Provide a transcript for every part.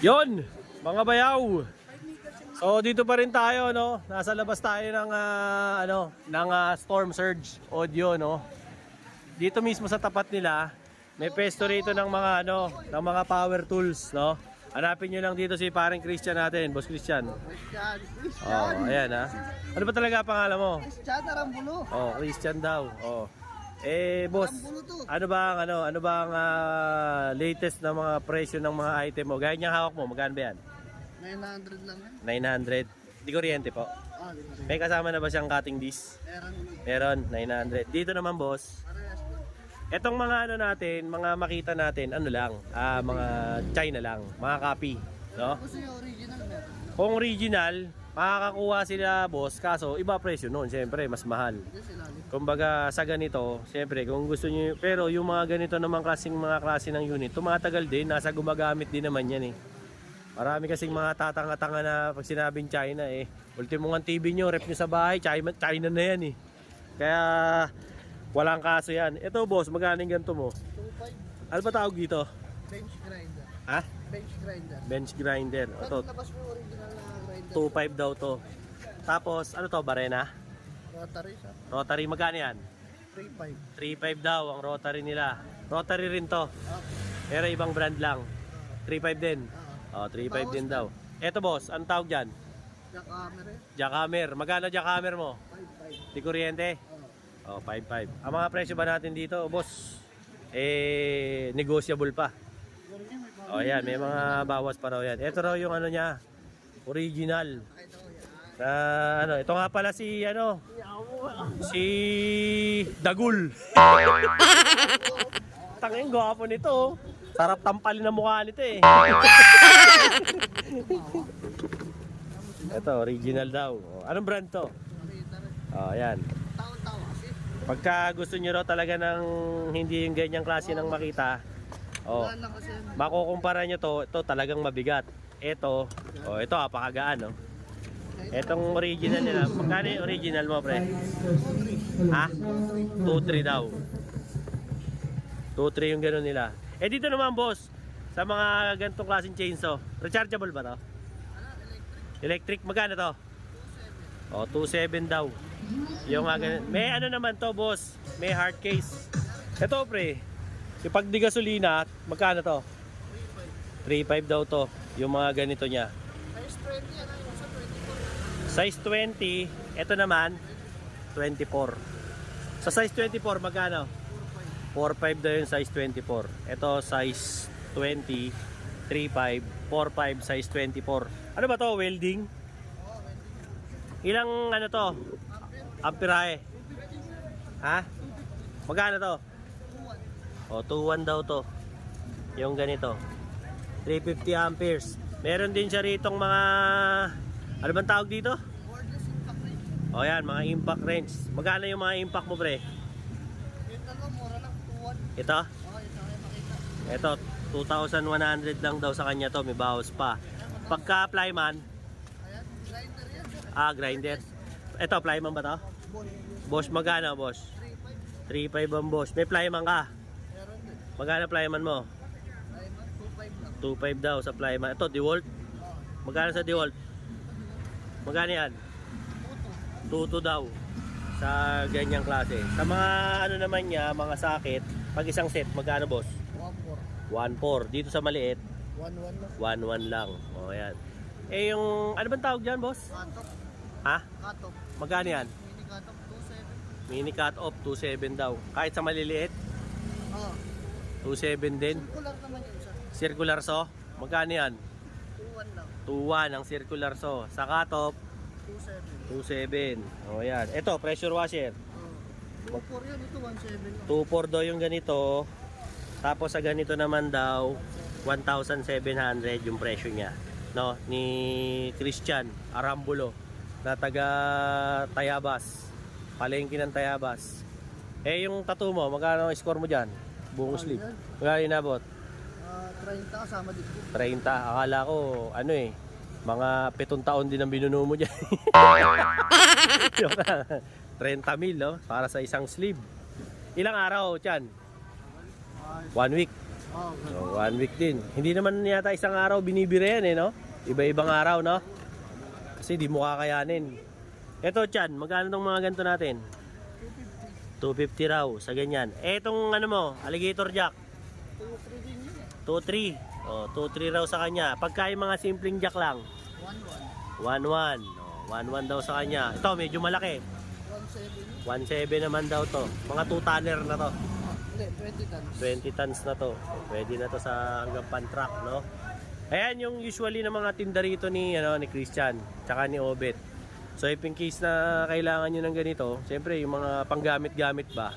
Yon, mga bayaw. So dito pa rin tayo no. Nasa labas tayo ng ah, ano, ng ah, Storm Surge audio no. Dito mismo sa tapat nila, may pesto rito ng mga ano, ng mga power tools no. Hanapin nyo lang dito si parang Christian natin, Boss Christian. Christian. Oh, ayan ha. Ano ba talaga pangalan mo? Christian Arambulo. Oh, Christian daw. Oh. Eh, boss, ano ba ang ano, ano ba ang ah, latest na mga presyo ng mga item mo? Gaya niyang hawak mo, magkano ba yan? 900 lang yan. 900. Di kuryente po. Ah, di rin? May kasama na ba siyang cutting disc? Meron. Meron, 900. Dito naman boss, Parehas etong mga ano natin, mga makita natin, ano lang, ah, mga China lang, mga copy. No? Yung original meron. Kung original, makakakuha sila boss, kaso iba presyo noon, siyempre mas mahal. Kumbaga sa ganito, siyempre kung gusto niyo, pero yung mga ganito naman klaseng mga klase ng unit, tumatagal din, nasa gumagamit din naman yan eh. Marami kasing mga tatanga-tanga na pag sinabing China eh. Ultimo nga TV nyo, rep nyo sa bahay, China, China na yan eh. Kaya walang kaso yan. Ito boss, magkano ganito mo? 2.5 Ano ba tawag dito? bench grinder. Ha? Bench grinder. Bench grinder. Ito, labas mo original. 2.5 daw to. Tapos, ano to, barena? Rotary sa Rotary, magkano yan? 3.5. 3.5 daw ang rotary nila. Rotary rin to. Pero ibang brand lang. 3.5 din. ah. Oh, 3.5 din daw. Eto boss, ang tawag dyan? Jack camera. Jackhammer. Magkano jackhammer mo? 5.5. Di kuryente? Ah. Oh, 5.5. Ang mga presyo ba natin dito, boss? Eh, negotiable pa. Oh, yan. May mga bawas pa raw yan. Ito raw yung ano niya. Original. yan. Na ano, ito nga pala si ano, si Dagul. Tangin gwapo nito. oh. Sarap tampalin ang mukha nito eh. ito, original daw. Anong brand to? Oh, kasi. Pagka gusto niyo raw talaga ng hindi yung ganyang klase ng makita, oh, Wala lang kasi makukumpara nyo to, ito talagang mabigat. Ito, oh, ito apakagaan, no? Etong original nila, magkano yung original mo, pre? Ha? 2-3 daw. 2-3 yung gano'n nila. Eh dito naman, boss, sa mga ganitong klaseng chainsaw, rechargeable ba to? Electric, magkano to? Oh, 2.7 daw. Yung nga ganun. May ano naman to, boss. May hard case. Ito, pre. Yung pag di gasolina, magkano to? 3.5 daw to. Yung mga ganito niya. Size 20 yan. Yung sa 24. Size 20, ito naman 24. Sa size 24 magkano? 4.5 daw yung size 24. Ito size 20, 3.5, 4.5 size 24. Ano ba to? Welding? Ilang ano to? Amperahe. Ha? Magkano to? O, 2.1 daw to. Yung ganito. 350 amperes. Meron din siya ritong mga ano bang tawag dito? Cordless impact rin. O yan, mga impact wrench. Magkano yung mga impact mo, pre? Yung dalawa, mura lang. 2.1. Ito? Okay, ito kayo makita. Ito, 2,100 lang daw sa kanya to. May bawas pa. Pagka plyman, Ayan, grinder yan. ah, grinder. Ito, plyman ba to? Ball. Boss, magkano, boss? 3.5. 3,500 ang boss. May plyman ka. Magkano plyman mo? Diamond, 2.5 lang. 2,500 daw sa plyman. Ito, DeWalt. Magkano sa DeWalt? Magkano yan? Puto. 2,200 daw sa ganyang klase. Sa mga ano naman niya, mga sakit, pag isang set, magkano boss? 1.4. 1.4. Dito sa maliit, 1.1 lang. 1.1 lang. O, ayan. Eh, yung, ano bang tawag dyan, boss? Katok. Ha? Katok. Magkano yan? Mini katok, 2.7. Mini cut off, 2.7 daw. Kahit sa maliliit, Oo. 2.7 din. Circular naman yun sa Circular saw, magkano yan? 2.1 lang. 2.1 ang circular saw. Sa cut off, 2.7. 2.7. O, ayan. Ito, pressure washer. Oo. 2.4 yun, ito 1.7 lang. 2.4 daw yung ganito. Tapos sa ganito naman daw, 1,700 yung presyo niya. No, ni Christian Arambulo na taga Tayabas. Palengke ng Tayabas. Eh yung tattoo mo, magkano score mo diyan? Buong Ano sleeve. yan? Magkano inabot? Ah, 30 kasama dito. 30. Akala ko ano eh, mga pitong taon din ang binuno mo diyan. 30 mil, no? Para sa isang sleeve. Ilang araw, Chan? One week. Oh, So, one week din. Hindi naman yata isang araw binibira yan eh, no? Iba-ibang araw, no? Kasi di mo kakayanin. Eto, Chan, magkano tong mga ganito natin? 250 raw sa ganyan. Etong ano mo, alligator jack, 2-3 din yun eh. 2-3. Oh, 2-3 raw sa kanya. Pagka yung mga simpleng jack lang, 1-1. 1-1. Oh, 1-1 daw sa kanya. Ito, medyo malaki. 1-7 yun. 1-7 naman daw to. Mga 2 tonner na to. Ah, hindi, 20 tons. 20 tons na to. Pwede na to sa hanggang pan-truck, no? Ayan yung usually ng mga tinda rito ni ano ni Christian, tsaka ni Obet. So if in case na kailangan niyo ng ganito, siyempre yung mga panggamit-gamit ba,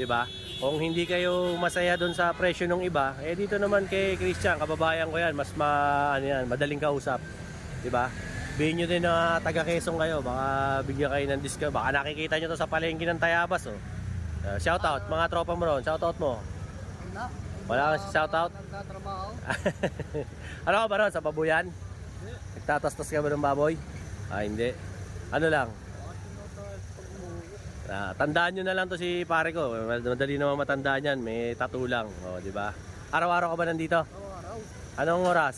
'di ba? Kung hindi kayo masaya doon sa presyo ng iba, eh dito naman kay Christian, kababayan ko 'yan, mas ma ano yan, madaling kausap, 'di ba? Bihin nyo din na taga Quezon kayo, baka bigyan kayo ng discount. Baka nakikita nyo to sa palengke ng Tayabas, oh. Uh, shout out, mga tropa mo ron, shout out mo. Wala. Kang shoutout? Nagtatrabaho. ano ka ba ron, sa babuyan? Nagtatastas ka ba ng baboy? Ah, hindi. Ano lang? Ah, tandaan nyo na lang to si pare ko. Madali naman matandaan yan. May tattoo lang. O, di ba? Araw-araw ka ba nandito? Araw-araw. Anong oras?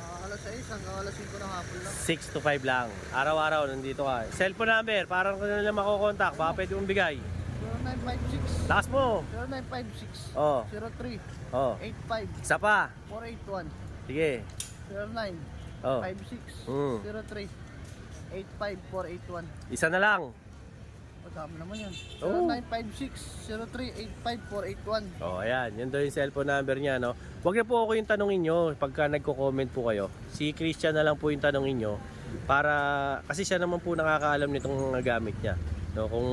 Ah, alas 6 hanggang alas 5 ng hapon lang. 6 to 5 lang. Araw-araw nandito ka. Cellphone number, parang kung na lang. Baka pwede mong bigay. 0956 Lakas mo. 0956 Oh, 03 oh. 85 Isa pa. 481 Sige. 09 Oh. 56 Mm. 03 85 481 Isa na lang. Madami naman yan. Oo. 0956 03 85 481 Oh, ayan. Yan daw yung cellphone number niya, no? Huwag na po ako yung tanongin nyo pagka nagko-comment po kayo. Si Christian na lang po yung tanongin nyo para kasi siya naman po nakakaalam nitong gamit niya. No, kung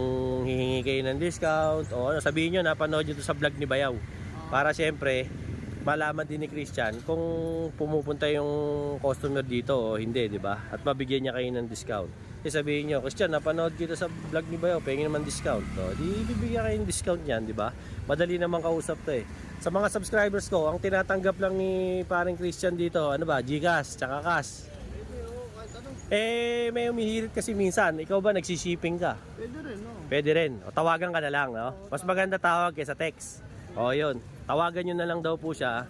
hihingi kayo ng discount o ano, sabihin nyo napanood nyo to sa vlog ni Bayaw. Para siyempre malaman din ni Christian kung pumupunta yung customer dito o hindi, di ba? At mabigyan niya kayo ng discount. Eh sabihin nyo, Christian, napanood kita sa vlog ni Bayaw, pengen naman discount. So, di bibigyan kayo ng discount niyan, di ba? Madali naman kausap to eh. Sa mga subscribers ko, ang tinatanggap lang ni paring Christian dito, ano ba, Gcash, tsaka cash. Eh, may umihirit kasi minsan. Ikaw ba nagsishipping ka? Pwede rin, no? Pwede rin. O, tawagan ka na lang, no? Mas maganda tawag kaysa text. O, yun. Tawagan nyo na lang daw po siya.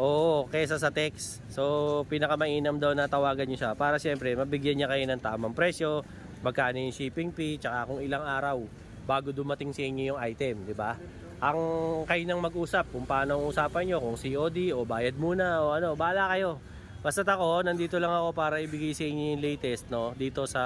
Oo, kaysa sa text. So, pinakamainam daw na tawagan nyo siya para siyempre mabigyan niya kayo ng tamang presyo, magkano yung shipping fee, tsaka kung ilang araw bago dumating sa inyo yung item, di ba? Ang kayo nang mag-usap kung paano ang usapan nyo, kung COD o bayad muna o ano, bahala kayo. Basta ako, nandito lang ako para ibigay sa inyo yung latest, no? Dito sa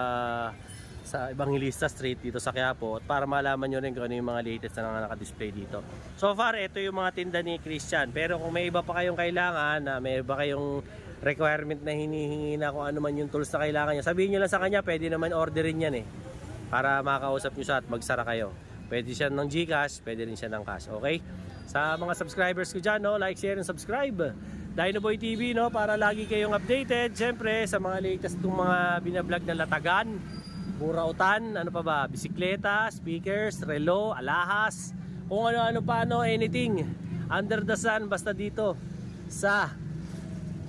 sa Evangelista Street dito sa Quiapo at para malaman nyo rin kung ano yung mga latest na naka-display dito. So far, ito yung mga tinda ni Christian. Pero kung may iba pa kayong kailangan, na may iba kayong requirement na hinihingi na kung ano man yung tools na kailangan nyo, sabihin nyo lang sa kanya, pwede naman orderin yan eh. Para makausap nyo siya at magsara kayo. Pwede siya ng Gcash, pwede rin siya ng cash. Okay? Sa mga subscribers ko dyan, no, like, share, and subscribe. Dinoboy TV, no, para lagi kayong updated. Siyempre, sa mga latest kong mga binablog na latagan, burautan, ano pa ba, bisikleta, speakers, relo, alahas, kung ano-ano pa, no, anything. Under the sun, basta dito sa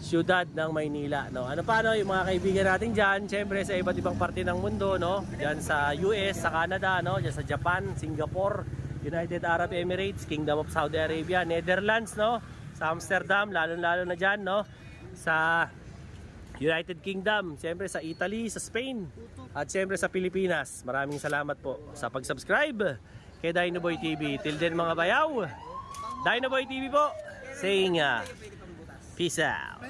siyudad ng Maynila, no. Ano pa no, yung mga kaibigan natin diyan, syempre sa iba't ibang parte ng mundo, no. Diyan sa US, sa Canada, no, diyan sa Japan, Singapore, United Arab Emirates, Kingdom of Saudi Arabia, Netherlands, no. Sa Amsterdam, lalo-lalo na diyan, no. Sa United Kingdom, syempre sa Italy, sa Spain, at syempre sa Pilipinas. Maraming salamat po sa pag-subscribe kay Dinoboy TV. Till then mga bayaw, Dinoboy TV po, saying uh, peace out.